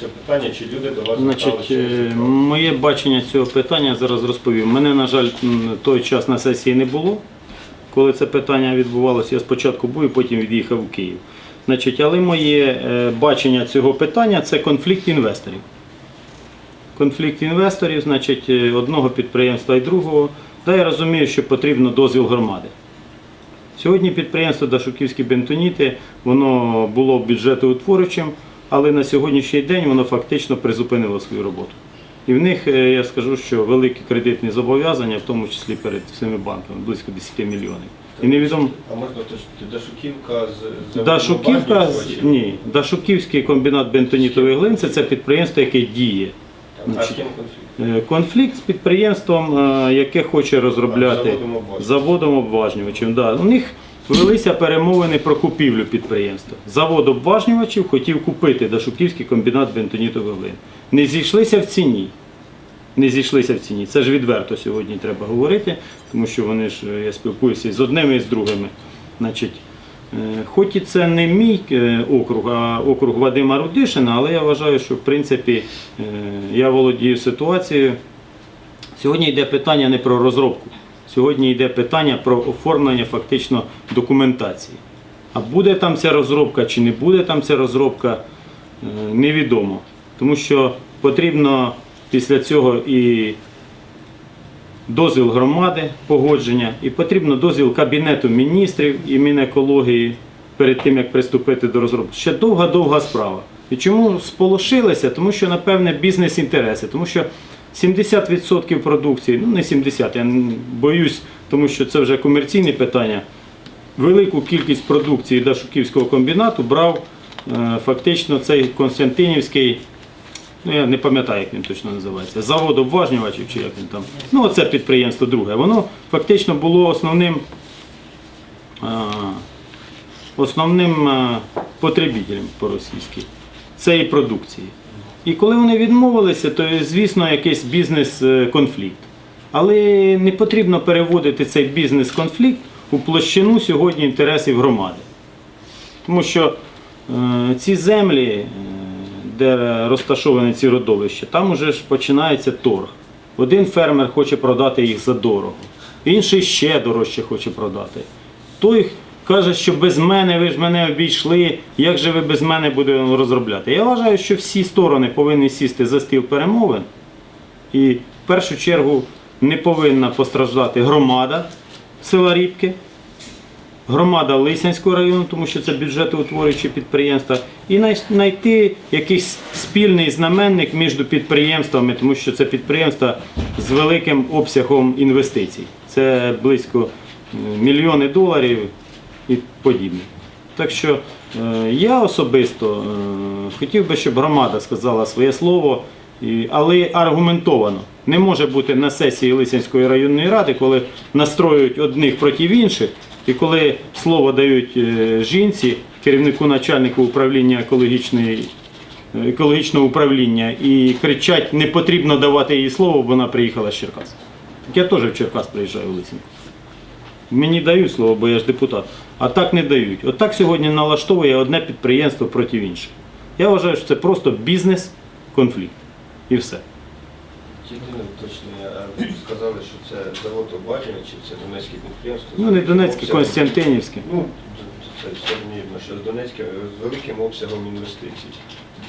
це питання, чи люди до вас Значить, зверталися е, моє бачення цього питання зараз розповім. Мене, на жаль, той час на сесії не було. Коли це питання відбувалося, я спочатку був і потім від'їхав в Київ. Значить, але моє е, бачення цього питання це конфлікт інвесторів. Конфлікт інвесторів, значить, е, одного підприємства і другого. Та я розумію, що потрібно дозвіл громади. Сьогодні підприємство Дашуківські бентоніти, воно було бюджетоутворюючим, але на сьогоднішній день воно фактично призупинило свою роботу. І в них, е, я скажу, що великі кредитні зобов'язання, в тому числі перед всіми банками, близько 10 мільйонів. І невідомо. А можна Дашуківка з Дашуківка, з- ні, Дашуківський комбінат бентонітової глин це підприємство, яке діє. А з Значить, конфлікт? Е, Конфлікт з підприємством, е, яке хоче розробляти Заводом обважнювачів. Да. У них велися перемовини про купівлю підприємства. Завод обважнювачів хотів купити Дашуківський комбінат бентонітових глин. Не зійшлися в ціні. Не зійшлися в ціні. Це ж відверто сьогодні треба говорити, тому що вони ж я спілкуюся з одними і з другими. Значить, е, хоч і це не мій е, округ, а округ Вадима Рудишина, але я вважаю, що в принципі е, я володію ситуацією. Сьогодні йде питання не про розробку, сьогодні йде питання про оформлення фактично документації. А буде там ця розробка чи не буде там ця розробка, е, невідомо. Тому що потрібно після цього і дозвіл громади, погодження, і потрібно дозвіл Кабінету міністрів і Мінекології перед тим, як приступити до розробки. Ще довга-довга справа. І чому сполошилися? Тому що, напевне, бізнес-інтереси, тому що 70% продукції, ну не 70, я боюсь, тому що це вже комерційне питання. Велику кількість продукції Дашуківського комбінату брав е, фактично цей Константинівський, ну я не пам'ятаю, як він точно називається, завод обважнювачів чи як він там. Ну, оце підприємство друге. Воно фактично було основним, е, основним е, потребителем по-російськи цієї продукції. І коли вони відмовилися, то звісно якийсь бізнес-конфлікт. Але не потрібно переводити цей бізнес-конфлікт у площину сьогодні інтересів громади. Тому що е, ці землі, е, де розташовані ці родовища, там уже ж починається торг. Один фермер хоче продати їх за дорого, інший ще дорожче хоче продати. Той каже, що без мене ви ж мене обійшли, як же ви без мене будете розробляти. Я вважаю, що всі сторони повинні сісти за стіл перемовин. І в першу чергу не повинна постраждати громада села Рібки, громада Лисянського району, тому що це бюджетоутворюючі підприємства, і знайти якийсь спільний знаменник між підприємствами, тому що це підприємства з великим обсягом інвестицій. Це близько мільйони доларів і подібне. Так що е, я особисто е, хотів би, щоб громада сказала своє слово, але аргументовано. Не може бути на сесії Лисянської районної ради, коли настроюють одних проти інших, і коли слово дають е, жінці, керівнику начальнику управління екологічної, екологічного управління, і кричать, не потрібно давати їй слово, бо вона приїхала з Черкас. Я теж в Черкас приїжджаю в Лисянку. Мені дають слово, бо я ж депутат, а так не дають. От так сьогодні налаштовує одне підприємство проти іншого. Я вважаю, що це просто бізнес-конфлікт. І все. Єдине уточнення, ви сказали, що це завод обваження, чи це Донецьке підприємство? Ну не Донецьке, Константинівське. Ну, це все вірно, що з Донецьке з великим обсягом інвестицій.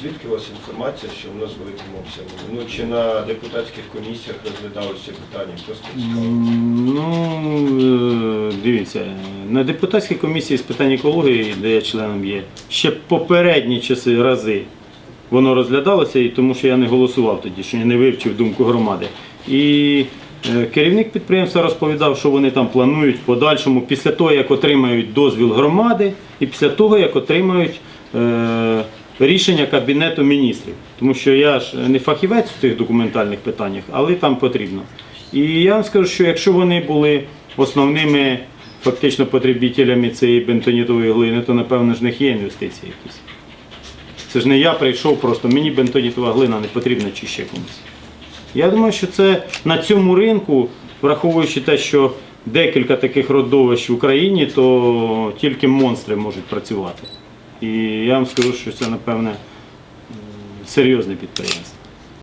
Звідки у вас інформація, що воно з великим обсягом? Ну чи на депутатських комісіях розглядалося питання? Просто цікаво. Ну, дивіться, на депутатській комісії з питань екології, де я членом є, ще попередні часи рази воно розглядалося, і тому що я не голосував тоді, що я не вивчив думку громади. І е, керівник підприємства розповідав, що вони там планують в подальшому, після того, як отримають дозвіл громади, і після того, як отримають е, рішення Кабінету міністрів. Тому що я ж не фахівець в цих документальних питаннях, але там потрібно. І я вам скажу, що якщо вони були основними фактично потребителями цієї бентонітової глини, то напевно ж в них є інвестиції якісь. Це ж не я прийшов просто, мені бентонітова глина не потрібна чи ще комусь. Я думаю, що це на цьому ринку, враховуючи те, що декілька таких родовищ в Україні, то тільки монстри можуть працювати. І я вам скажу, що це, напевне, серйозне підприємство.